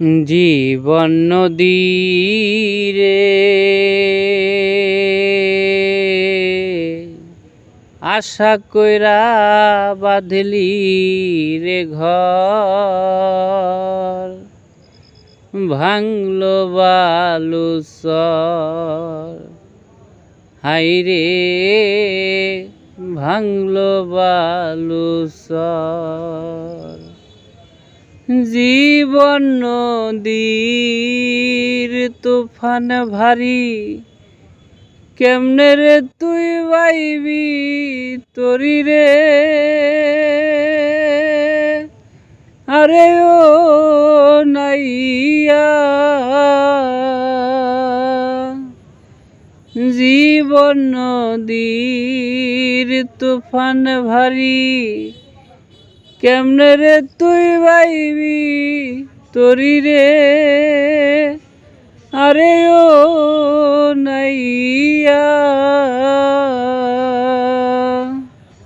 জীবন নদী রে। আশা কইরা বাঁধলি রে ঘর। ভাঙলো বালু সর। হাইরে ভাঙলো বালু সর। জীবন নদীর তুফান ভারী। কেমনে রে তুই বাইবি তরি রে? আরে ও নাইয়া। জীবন নদীর তুফান ভারী। কেমনে রে তুই বাইবি তোরি রে? আরে ও নাই